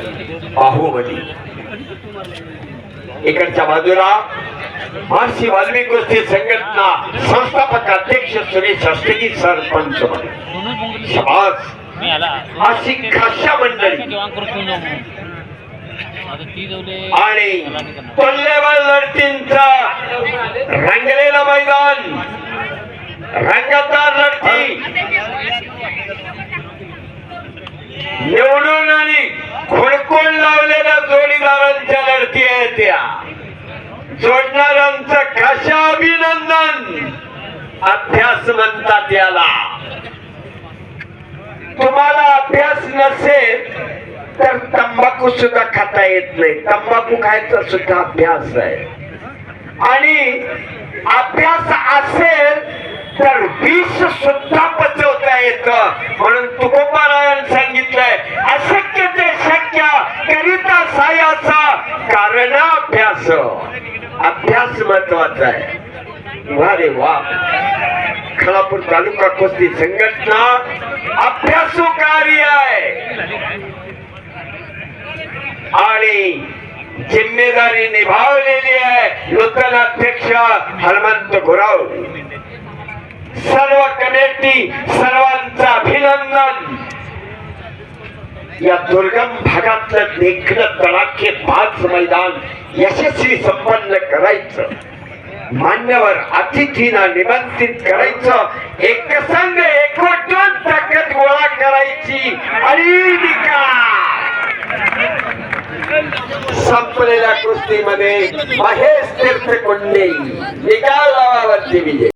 बाहुबली. इकडच्या बाजूला महर्षी वाल्मिक गोष्टी संघटना संस्थापक अध्यक्ष सुरेश अष्टगी सरपंच म्हणून. अशी खाशा मंडळी. आणि तोल्लेबल लढतींचा रंगलेलं मैदान रंगत सोडणाऱ्यांचं कशा अभिनंदन. अभ्यास म्हणतात याला. तुम्हाला अभ्यास नसेल तर तंबाखू सुद्धा खाता येत नाही. तंबाखू खायचा सुद्धा अभ्यास आहे. आणि अभ्यास असेल तर विष सुद्धा पचवता येत. म्हणून तुकोबारायण सांगितलंय अशक्य ते शक्य करिता सायाचा कारण अभ्यास. अभ्यास महत्त्वाचा आहे. वा वा. खानापूर तालुका कुस्ती संघटना अभ्यासू कार्य आहे. आणि जिम्मेदारी निभावलेली आहे. नूतन अध्यक्ष हनुमंत गुराव. सर्व कमिटी सर्वांचं अभिनंदन. या दुर्गम भागातलं देखणं तडाखे पाच मैदान यशस्वी संपन्न करायचं. मान्यवर अतिथींना निमंत्रित करायचं. एकसंघ एकवटून ताकद गोळा करायची आणि संपलेल्या कुस्तीमध्ये महेश तीर्थकुंडे निकाल लावावरती विजय.